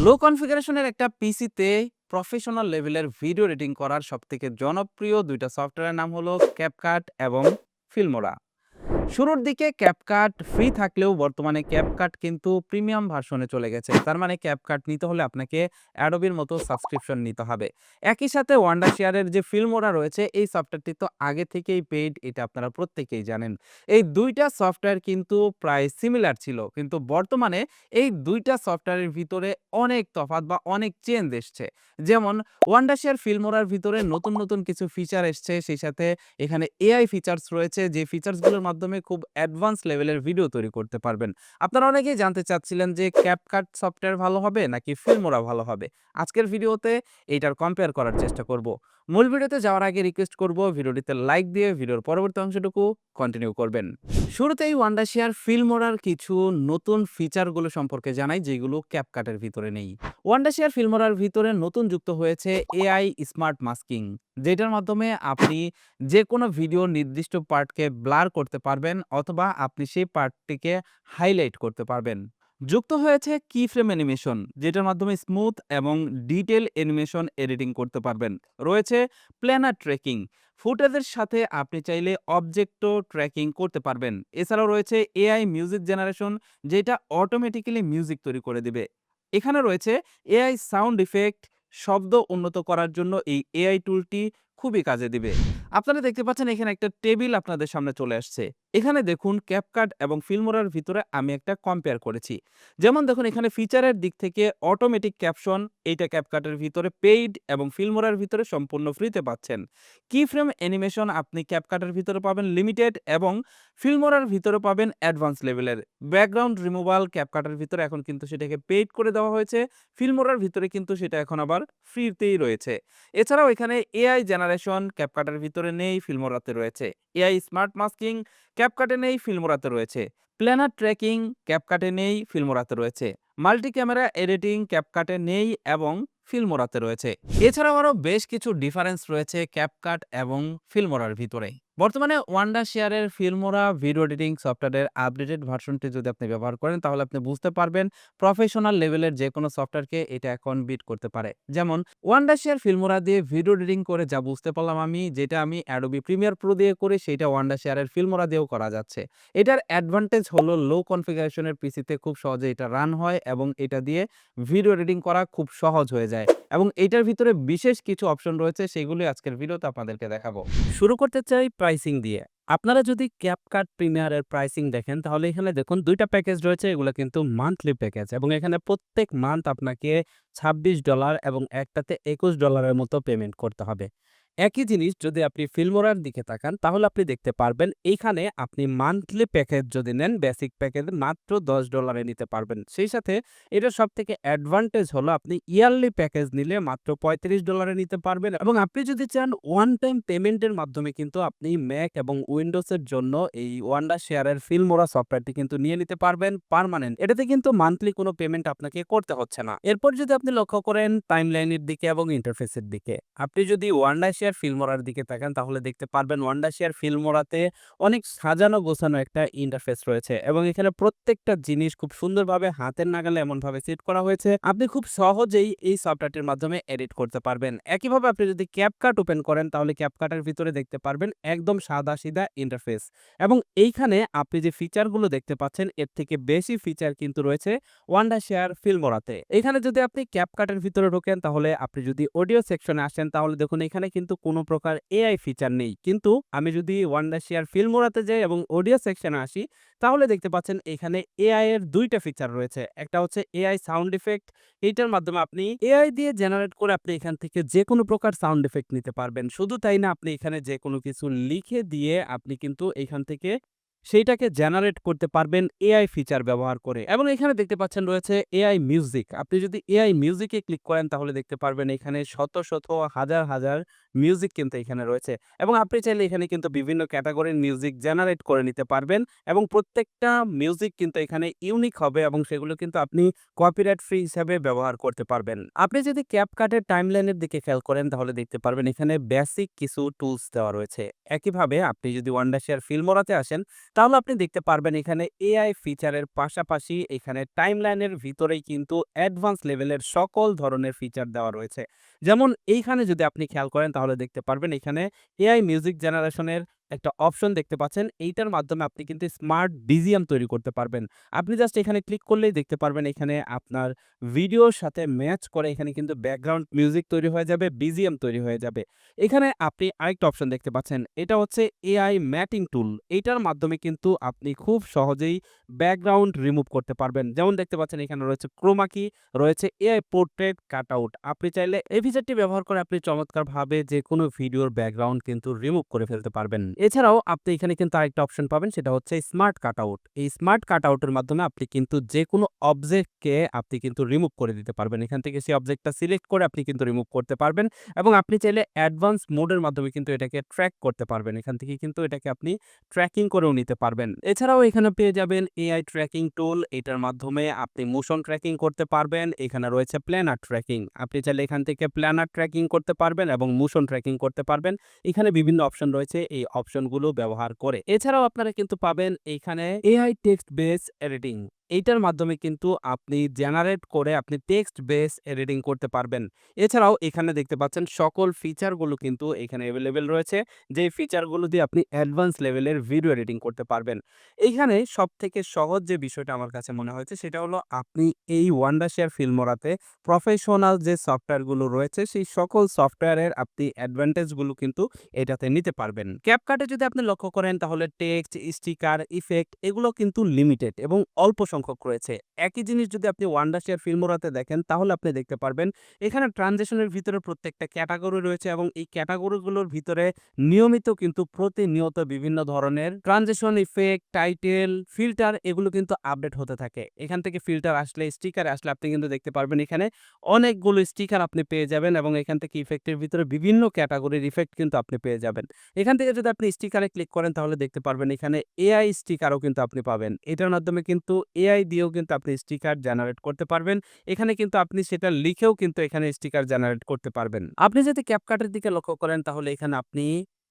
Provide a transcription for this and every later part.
লো কনফিগারেশনের একটা পিসিতে প্রফেশনাল লেভেলের ভিডিও এডিটিং করার সবথেকে জনপ্রিয় দুইটা সফটওয়্যারের নাম হলো ক্যাপকাট এবং ফিল্মোরা শুরুর দিকে ক্যাপকাট ফ্রি থাকলেও বর্তমানে ক্যাপকাট কিন্তু প্রিমিয়াম ভার্সনে চলে গেছে। তার মানে ক্যাপকাট নিতে হলে আপনাকে অ্যাডোবির মতো সাবস্ক্রিপশন নিতে হবে। একই সাথে ওয়ান্ডার শেয়ারের যে ফিল্ম ফিল্মোরা রয়েছে, এই সফটওয়্যারটি তো আগে থেকেই পেইড এটা আপনারা প্রত্যেকেই জানেন। এই দুইটা সফটওয়্যার কিন্তু প্রায় সিমিলার ছিল, কিন্তু বর্তমানে এই দুইটা সফটওয়্যারের ভিতরে অনেক তফাৎ বা অনেক চেঞ্জ এসছে। যেমন ওয়ান্ডার শেয়ার ফিল্মোরার ভিতরে নতুন নতুন কিছু ফিচার এসছে, সেই সাথে এখানে এআই ফিচার্স রয়েছে, যে ফিচার্সগুলোর মাধ্যমে খুব অ্যাডভান্স লেভেলের ভিডিও তৈরি করতে পারবেন। আপনারা অনেকেই জানতে চাচ্ছিলেন যে ক্যাপকাট সফটওয়্যার ভালো হবে নাকি ফিল্মোরা ভালো হবে? আজকের ভিডিওতে এইটার কম্পেয়ার করার চেষ্টা করব। মূল ভিডিওতে যাওয়ার আগে রিকোয়েস্ট করব ভিডিওটিতে লাইক দিয়ে ভিডিওর পরবর্তী অংশটুকু কন্টিনিউ করবেন। শুরুতেই ওয়ান্ডাশিয়ার ফিল্মোরার কিছু নতুন ফিচারগুলো সম্পর্কে জানাই, যেগুলো ক্যাপকাটের ভিতরে নেই। ওয়ান্ডাশিয়ার ফিল্মোরার ভিতরে নতুন যুক্ত হয়েছে এআই স্মার্ট মাস্কিং যেটার মাধ্যমে আপনি যে কোনো ভিডিও নির্দিষ্ট পার্টকে ব্লার করতে পারবেন অথবা আপনি সেই পার্টটিকে হাইলাইট করতে পারবেন। যুক্ত হয়েছে কি ফ্রেম অ্যানিমেশন যেটার মাধ্যমে স্মুথ এবং ডিটেল অ্যানিমেশন এডিটিং করতে পারবেন। রয়েছে প্ল্যানার ট্রেকিং ফুটেজের সাথে আপনি চাইলে অবজেক্টও ট্র্যাকিং করতে পারবেন। এছাড়াও রয়েছে এআই মিউজিক জেনারেশন যেটা অটোমেটিক্যালি মিউজিক তৈরি করে দিবে। এখানে রয়েছে এআই সাউন্ড ইফেক্ট শব্দ উন্নত করার জন্য এই এআই টুলটি খুবই কাজে দিবে। আপনারা দেখতে পাচ্ছেন এখানে একটা টেবিল আপনাদের সামনে চলে আসছে। এখানে দেখুন ক্যাপকাট এবং ফিল্মোরার ভিতরে আমি একটা কম্পেয়ার করেছি। যেমন দেখুন এখানে ফিচারের দিক থেকে অটোমেটিক ক্যাপশন এইটা ক্যাপকাটের ভিতরে পেইড এবং ফিল্মোরার ভিতরে সম্পূর্ণ ফ্রিতে পাচ্ছেন। কি ফ্রেম অ্যানিমেশন আপনি ক্যাপকাটের ভিতরে পাবেন লিমিটেড এবং ফিল্মোরার ভিতরে পাবেন অ্যাডভান্স লেভেলের ব্যাকগ্রাউন্ড রিমুভাল ক্যাপকাটের ভিতরে এখন কিন্তু সেটাকে পেইড করে দেওয়া হয়েছে। ফিল্মোরার ভিতরে কিন্তু সেটা এখন আবার ফ্রিতেই রয়েছে। এছাড়াও এখানে এআই জেনারেশন ক্যাপকাটের ভিতরে নেই ফিল্মোরাতে রয়েছে। এআই স্মার্ট মাস্কিং ক্যাপকাটে নেই ফিল্মোরাতে রয়েছে। প্ল্যানার ট্র্যাকিং ক্যাপকাটে নেই ফিল্মোরাতে রয়েছে। মাল্টি ক্যামেরা এডিটিং ক্যাপকাটে নেই এবং ফিল্মোরাতে রয়েছে। এছাড়াও আরও বেশ কিছু ডিফারেন্স রয়েছে ক্যাপকাট এবং ফিল্মোরার ভিতরে। বর্তমানে ওয়ান্ডা শেয়ারের ফিল্মোরা ভিডিও এডিটিং সফটওয়্যারের আপডেটেড ভার্সনটি যদি আপনি ব্যবহার করেন, তাহলে আপনি বুঝতে পারবেন প্রফেশনাল লেভেলের যে কোনো সফটওয়্যারকে এটা এখন বিট করতে পারে। যেমন ওয়ান্ডা শেয়ার ফিল্মোরা দিয়ে ভিডিও এডিটিং করে যা বুঝতে পারলাম আমি, যেটা আমি অ্যাডোবি প্রিমিয়ার প্রো দিয়ে করে সেটা ওয়ান্ডা শেয়ারের ফিল্মোরা দিয়েও করা যাচ্ছে। এটার অ্যাডভান্টেজ হলো লো কনফিগারেশনের পিসিতে খুব সহজে এটা রান হয় এবং এটা দিয়ে ভিডিও এডিটিং করা খুব সহজ হয়ে যায়। এবং এটার ভিতরে বিশেষ কিছু অপশন রয়েছে, সেগুলি আজকের ভিডিওতে আপনাদেরকে দেখাবো। শুরু করতে চাই প্রাইসিং দিয়ে। আপনারা যদি ক্যাপকাট প্রিমিয়ারের প্রাইসিং দেখেন, তাহলে এখানে দেখুন দুইটা প্যাকেজ রয়েছে, এগুলো কিন্তু মান্থলি প্যাকেজ এবং এখানে প্রত্যেক মান্থ আপনাকে ছাব্বিশ ডলার এবং একটাতে একুশ ডলারের মতো পেমেন্ট করতে হবে। একই জিনিস যদি আপনি ফিল্মোরার দিকে তাকান, তাহলে আপনি দেখতে পারবেন এইখানে আপনি মান্থলি প্যাকেজ যদি নেন বেসিক প্যাকেজ মাত্র দশ ডলারে নিতে পারবেন। সেই সাথে এটা সব থেকে অ্যাডভান্টেজ হলো আপনি ইয়ারলি প্যাকেজ নিলে মাত্র পঁয়ত্রিশ ডলারে নিতে পারবেন এবং আপনি যদি চান ওয়ান টাইম পেমেন্টের মাধ্যমে কিন্তু আপনি ম্যাক এবং উইন্ডোজের জন্য এই ওয়ান্ডা শেয়ারের ফিল্মোরা সফটওয়্যারটি কিন্তু নিয়ে নিতে পারবেন পারমানেন্ট এটাতে কিন্তু মান্থলি কোনো পেমেন্ট আপনাকে করতে হচ্ছে না। এরপর যদি আপনি লক্ষ্য করেন টাইম লাইনের দিকে এবং ইন্টারফেসের দিকে, আপনি যদি ওয়ান্ডার শেয়ার ফিল্মোরার দিকে তাকান, তাহলে দেখতে পারবেন ওয়ান্ডার শেয়ার ফিল্মোরাতে অনেক সাজানো গোছানো একটা ইন্টারফেস রয়েছে এবং এখানে প্রত্যেকটা জিনিস খুব সুন্দরভাবে হাতের নাগালে এমনভাবে সেট করা হয়েছে। আপনি খুব সহজেই এই সফটওয়্যারটির মাধ্যমে এডিট করতে পারবেন। একইভাবে আপনি যদি ক্যাপকাট ওপেন করেন, তাহলে ক্যাপকাটের ভিতরে দেখতে পারবেন একদম সাদা সিধা ইন্টারফেস এবং এইখানে আপনি যে ফিচারগুলো দেখতে পাচ্ছেন, এর থেকে বেশি ফিচার কিন্তু রয়েছে ওয়ান্ডার শেয়ার ফিল্মোরাতে এখানে যদি আপনি ক্যাপকাটের ভিতরে ঢোকেন, তাহলে আপনি যদি অডিও সেকশনে আসেন, তাহলে দেখুন এখানে কিন্তু কোনো প্রকার এআই ফিচার নেই। কিন্তু আমি যদি ওয়ান্ডার শেয়ার ফিল্মোরাতে যাই এবং অডিও সেকশনে আসি, তাহলে দেখতে পাচ্ছেন এখানে এআই এর দুইটা ফিচার রয়েছে। একটা হচ্ছে এআই সাউন্ড ইফেক্ট এইটার মাধ্যমে আপনি এআই দিয়ে জেনারেট করে আপনি এখান থেকে যে কোনো প্রকার সাউন্ড ইফেক্ট নিতে পারবেন। শুধু তাই না, আপনি এখানে যে কোনো কিছু লিখে দিয়ে আপনি কিন্তু এখান থেকে সেইটাকে জেনারেট করতে পারবেন এআই ফিচার ব্যবহার করে। এবং এখানে দেখতে পাচ্ছেন রয়েছে এআই মিউজিক আপনি যদি এআই মিউজিকে ক্লিক করেন, তাহলে দেখতে পারবেন এখানে শত শত, হাজার হাজার মিউজিক কিন্তু এখানে রয়েছে। এবং আপনি চাইলে এখানে কিন্তু বিভিন্ন ক্যাটাগরির মিউজিক জেনারেট করে নিতে পারবেন। এবং প্রত্যেকটা মিউজিক কিন্তু এখানে ইউনিক হবে এবং সেগুলো কিন্তু আপনি কপিরাইট ফ্রি হিসাবে ব্যবহার করতে পারবেন। আপনি যদি ক্যাপকাটের টাইমলাইনের দিকে খেয়াল করেন, তাহলে দেখতে পারবেন এখানে বেসিক কিছু টুলস দেওয়া রয়েছে। একইভাবে আপনি যদি ওয়ান্ডার শেয়ার ফিল্মোরাতে আসেন তাহলে আপনি দেখতে পারবেন এখানে এআই ফিচারের পাশাপাশি এখানে টাইমলাইনের ভিতরেই কিন্তু অ্যাডভান্স লেভেলের সকল ধরনের ফিচার দেওয়া রয়েছে। যেমন এইখানে যদি আপনি খেয়াল করেন তাহলে দেখতে পারবেন এখানে এআই মিউজিক জেনারেশনের একটা অপশন দেখতে পাচ্ছেন। এইটার মাধ্যমে আপনি কিন্তু স্মার্ট BGM তৈরি করতে পারবেন। আপনি জাস্ট এখানে ক্লিক করলেই দেখতে পারবেন এখানে আপনার ভিডিওর সাথে ম্যাচ করে এখানে কিন্তু ব্যাকগ্রাউন্ড মিউজিক তৈরি হয়ে যাবে, BGM তৈরি হয়ে যাবে। এখানে আপনি আরেকটা অপশন দেখতে পাচ্ছেন। এটা হচ্ছে এআই ম্যাটিং টুল। এইটার মাধ্যমে কিন্তু আপনি খুব সহজেই ব্যাকগ্রাউন্ড রিমুভ করতে পারবেন। যেমন দেখতে পাচ্ছেন এখানে রয়েছে ক্রোমা কি, রয়েছে এআই পোর্ট্রেট কাটআউট। আপনি চাইলে এই ফিচারটি ব্যবহার করে আপনি চমৎকারভাবে যেকোনো ভিডিওর ব্যাকগ্রাউন্ড কিন্তু রিমুভ করে ফেলতে পারবেন। এছাড়াও আপনি এখানে কিন্তু আরেকটা অপশন পাবেন, সেটা হচ্ছে স্মার্ট কাটআউট। এই স্মার্ট কাটআউটের মাধ্যমে আপনি কিন্তু যে কোনো অবজেক্টকে আপনি কিন্তু রিমুভ করে দিতে পারবেন। এখান থেকে সেই অবজেক্টটা সিলেক্ট করে আপনি কিন্তু রিমুভ করতে পারবেন এবং আপনি চাইলে অ্যাডভান্স মোডের মাধ্যমে কিন্তু এটাকে ট্র্যাক করতে পারবেন। এখান থেকে কিন্তু এটাকে আপনি ট্র্যাকিং করেও নিতে পারবেন। এছাড়াও এখানে পেয়ে যাবেন এআই ট্র্যাকিং টুল। এটার মাধ্যমে আপনি মোশন ট্র্যাকিং করতে পারবেন। এখানে রয়েছে প্ল্যানার ট্র্যাকিং। আপনি চাইলে এখান থেকে প্ল্যানার ট্র্যাকিং করতে পারবেন এবং মোশন ট্র্যাকিং করতে পারবেন। এখানে বিভিন্ন অপশন রয়েছে এই অপশনগুলো ব্যবহার করে। এছাড়াও আপনারা কিন্তু পাবেন এইখানে এআই টেক্সট বেস এডিটিং। এইটার মাধ্যমে কিন্তু আপনি জেনারেট করে আপনি টেক্সট বেস এডিটিং করতে পারবেন। এছাড়াও এখানে দেখতে পাচ্ছেন সকল ফিচারগুলো কিন্তু এখানে অ্যাভেলেবেল রয়েছে। যে ফিচারগুলো দিয়ে আপনি অ্যাডভান্স লেভেলের ভিডিও এডিটিং করতে পারবেন। এইখানে সবথেকে সহজ যে বিষয়টা আমার কাছে মনে হয়েছে সেটা হলো আপনি এই ওয়ান্ডারশেয়ার ফিল্মোরাতে প্রফেশনাল যে সফটওয়্যারগুলো রয়েছে সেই সকল সফটওয়্যারের আপনি অ্যাডভান্টেজগুলো কিন্তু এটাতে নিতে পারবেন। ক্যাপকাটে যদি আপনি লক্ষ্য করেন তাহলে টেক্সট, স্টিকার, ইফেক্ট এগুলো কিন্তু লিমিটেড এবং অল্প সংখ্যক রয়েছে। একই জিনিস যদি আপনি ওয়ান্ডারশেয়ার ফিল্মোরাতে দেখেন তাহলে আপনি দেখতে পারবেন এখানে ট্রানজিশনের ভিতরে প্রত্যেকটা ক্যাটাগরি রয়েছে এবং এই ক্যাটাগরিগুলোর ভিতরে নিয়মিত কিন্তু প্রতিনিয়ত বিভিন্ন ধরনের ট্রানজিশন ইফেক্ট, টাইটেল, ফিল্টার এগুলো কিন্তু আপডেট হতে থাকে। এখান থেকে ফিল্টার আসলে, স্টিকার আসলে আপনি কিন্তু দেখতে পারবেন এখানে অনেকগুলো স্টিকার আপনি পেয়ে যাবেন এবং এখান থেকে ইফেক্টের ভিতরে বিভিন্ন ক্যাটাগরির ইফেক্ট কিন্তু আপনি পেয়ে যাবেন। এখান থেকে যদি আপনি স্টিকারে ক্লিক করেন তাহলে দেখতে পারবেন এখানে এআই স্টিকারও কিন্তু আপনি পাবেন। এটার মাধ্যমে কিন্তু এআই দিয়েও কিন্তু আপনি স্টিকার জেনারেট করতে পারবেন। এখানে কিন্তু আপনি সেটা লিখেও কিন্তু এখানে স্টিকার জেনারেট করতে পারবেন। আপনি যদি ক্যাপকাটের দিকে লক্ষ্য করেন, তাহলে এখানে আপনি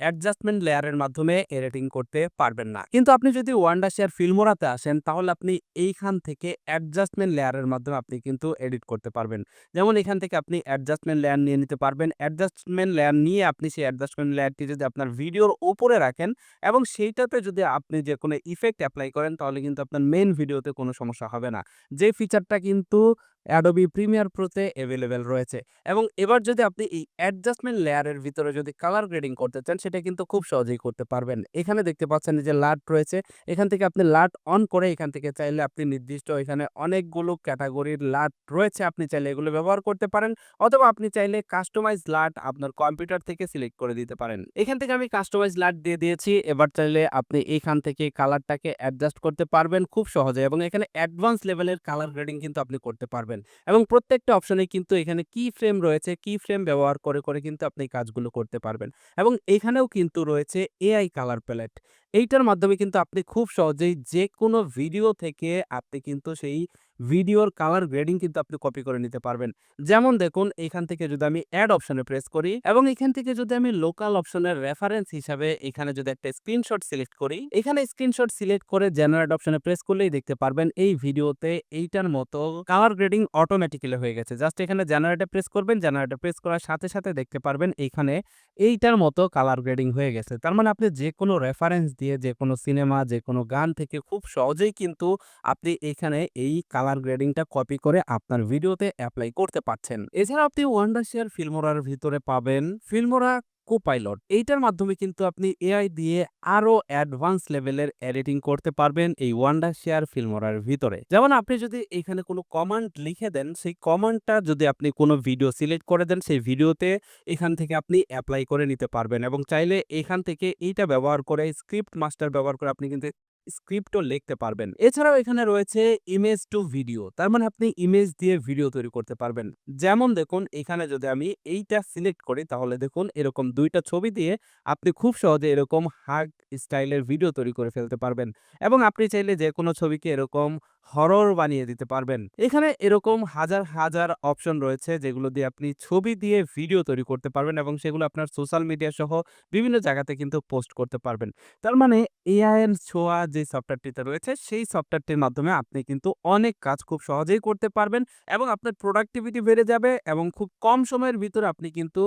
অ্যাডজাস্টমেন্ট লেয়ারের মাধ্যমে এডিটিং করতে পারবেন না। কিন্তু আপনি যদি ওয়ান্ডা শেয়ার ফিল্মোরাতে আসেন, তাহলে আপনি এইখান থেকে অ্যাডজাস্টমেন্ট লেয়ারের মাধ্যমে আপনি কিন্তু এডিট করতে পারবেন। যেমন এখান থেকে আপনি অ্যাডজাস্টমেন্ট লেয়ার নিয়ে নিতে পারবেন। অ্যাডজাস্টমেন্ট লেয়ার নিয়ে আপনি সেই অ্যাডজাস্টমেন্ট লেয়ারটি যদি আপনার ভিডিওর উপরে রাখেন এবং সেইটাতে যদি আপনি যে কোনো ইফেক্ট অ্যাপ্লাই করেন, তাহলে কিন্তু আপনার মেইন ভিডিওতে কোনো সমস্যা হবে না। যে ফিচারটা কিন্তু অ্যাডোবি প্রিমিয়ার প্রোতে অ্যাভেলেবেল রয়েছে এবং এবার যদি আপনি এই অ্যাডজাস্টমেন্ট লেয়ারের ভিতরে যদি কালার গ্রেডিং করতে চান, সেটা কিন্তু খুব সহজেই করতে পারবেন। এখানে দেখতে পাচ্ছেন যে লাট রয়েছে। এখান থেকে আপনি লাট অন করে এখান থেকে চাইলে আপনি নির্দিষ্ট এখানে অনেকগুলো ক্যাটাগরির লাট রয়েছে। আপনি চাইলে এগুলো ব্যবহার করতে পারেন অথবা আপনি চাইলে কাস্টমাইজ লাট আপনার কম্পিউটার থেকে সিলেক্ট করে দিতে পারেন। এখান থেকে আমি কাস্টমাইজ লাট দিয়ে দিয়েছি। এবার চাইলে আপনি এইখান থেকে কালারটাকে অ্যাডজাস্ট করতে পারবেন খুব সহজে এবং এখানে অ্যাডভান্স লেভেলের কালার গ্রেডিং কিন্তু আপনি করতে পারবেন এবং প্রত্যেকটা অপশনে কিন্তু এখানে কি ফ্রেম রয়েছে, কি ফ্রেম ব্যবহার করে, করে কিন্তু আপনি কাজগুলো করতে পারবেন এবং এখানেও কিন্তু রয়েছে এআই কালার প্যালেট। এইটার মাধ্যমে কিন্তু আপনি খুব সহজেই যে কোনো ভিডিও থেকে আপনি কিন্তু সেই ভিডিওর কালার গ্রেডিং কিন্তু আপনি কপি করে নিতে পারবেন। যেমন দেখুন এখান থেকে যদি আমি অ্যাড অপশনে প্রেস করি এবং এখান থেকে যদি আমি লোকাল অপশনের রেফারেন্স হিসাবে এখানে যদি একটা স্ক্রিনশট সিলেক্ট করি, এখানে স্ক্রিনশট সিলেক্ট করে জেনারেট অপশনে প্রেস করলেই দেখতে পারবেন এই ভিডিওতে এইটার মতো কালার গ্রেডিং অটোমেটিক্যালি হয়ে গেছে। জাস্ট এখানে জেনারেটে প্রেস করবেন, জেনারেটে প্রেস করার সাথে, সাথে দেখতে পারবেন এইখানে এইটার মতো কালার গ্রেডিং হয়ে গেছে। তার মানে আপনি যেকোনো রেফারেন্স দিয়ে যেকোনো সিনেমা, যে কোনো গান থেকে খুব সহজেই কিন্তু আপনি এখানে এই কালার গ্রেডিংটা কপি করে আপনার ভিডিওতে অ্যাপ্লাই করতে পারছেন। এছাড়া আপনি ওয়ান্ডার শেয়ার ফিল্মোরার ভিতরে পাবেন ফিল্মোরা কোপাইলট। এইটার মাধ্যমে কিন্তু আপনি এআই দিয়ে আরও অ্যাডভান্স লেভেলের এডিটিং করতে পারবেন এই ওয়ান্ডার শেয়ার ফিল্মোরার ভিতরে। যেমন আপনি যদি এখানে কোনো কমান্ড লিখে দেন, সেই কমান্ডটা যদি আপনি কোনো ভিডিও সিলেক্ট করে দেন, সেই ভিডিওতে এখান থেকে আপনি অ্যাপ্লাই করে নিতে পারবেন এবং চাইলে এখান থেকে এইটা ব্যবহার করে স্ক্রিপ্ট মাস্টার ব্যবহার করে আপনি কিন্তু স্ক্রিপ্টও লিখতে পারবেন। এছাড়াও এখানে রয়েছে ইমেজ টু ভিডিও। তার মানে আপনি ইমেজ দিয়ে ভিডিও তৈরি করতে পারবেন। যেমন দেখুন, এখানে যদি আমি এইটা সিলেক্ট করি, তাহলে দেখুন, এরকম ২ টা ছবি দিয়ে আপনি খুব সহজে এরকম হাগ স্টাইলের ভিডিও তৈরি করে ফেলতে পারবেন এবং আপনি চাইলে যেকোনো ছবিকে এরকম হরর বানিয়ে দিতে পারবেন। এখানে এরকম হাজার, হাজার অপশন রয়েছে যেগুলো দিয়ে আপনি ছবি দিয়ে ভিডিও তৈরি করতে পারবেন এবং সেগুলো আপনার সোশ্যাল মিডিয়া সহ বিভিন্ন জায়গাতে কিন্তু পোস্ট করতে পারবেন। তার মানে এআই এর ছোঁয়া যে সফটওয়্যারটিতে রয়েছে সেই সফটওয়্যারটির মাধ্যমে আপনি কিন্তু অনেক কাজ খুব সহজেই করতে পারবেন এবং আপনার প্রোডাক্টিভিটি বেড়ে যাবে এবং খুব কম সময়ের ভিতরে আপনি কিন্তু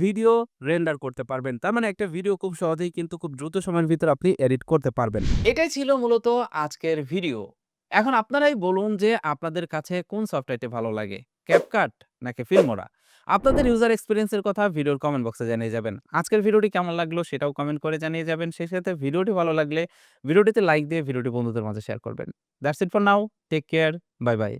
ভিডিও রেন্ডার করতে পারবেন। তার মানে একটা ভিডিও খুব সহজেই কিন্তু খুব দ্রুত সময়ের ভিতরে আপনি এডিট করতে পারবেন। এটাই ছিল মূলত আজকের ভিডিও। এখন আপনারাই বলুন যে আপনাদের কাছে কোন সফটওয়্যারটি ভালো লাগে? ক্যাপকাট নাকি ফিল্মোরা আপনাদের ইউজার এক্সপিরিয়েন্সের কথা ভিডিওর কমেন্ট বক্সে জানিয়ে যাবেন। আজকের ভিডিওটি কেমন লাগল সেটাও কমেন্ট করে জানিয়ে যাবেন। সেই সাথে ভিডিওটি ভালো লাগলে ভিডিওটিতে লাইক দিয়ে ভিডিওটি বন্ধুদের মাঝে শেয়ার করবেন। That's it for now. Take care. Bye, bye.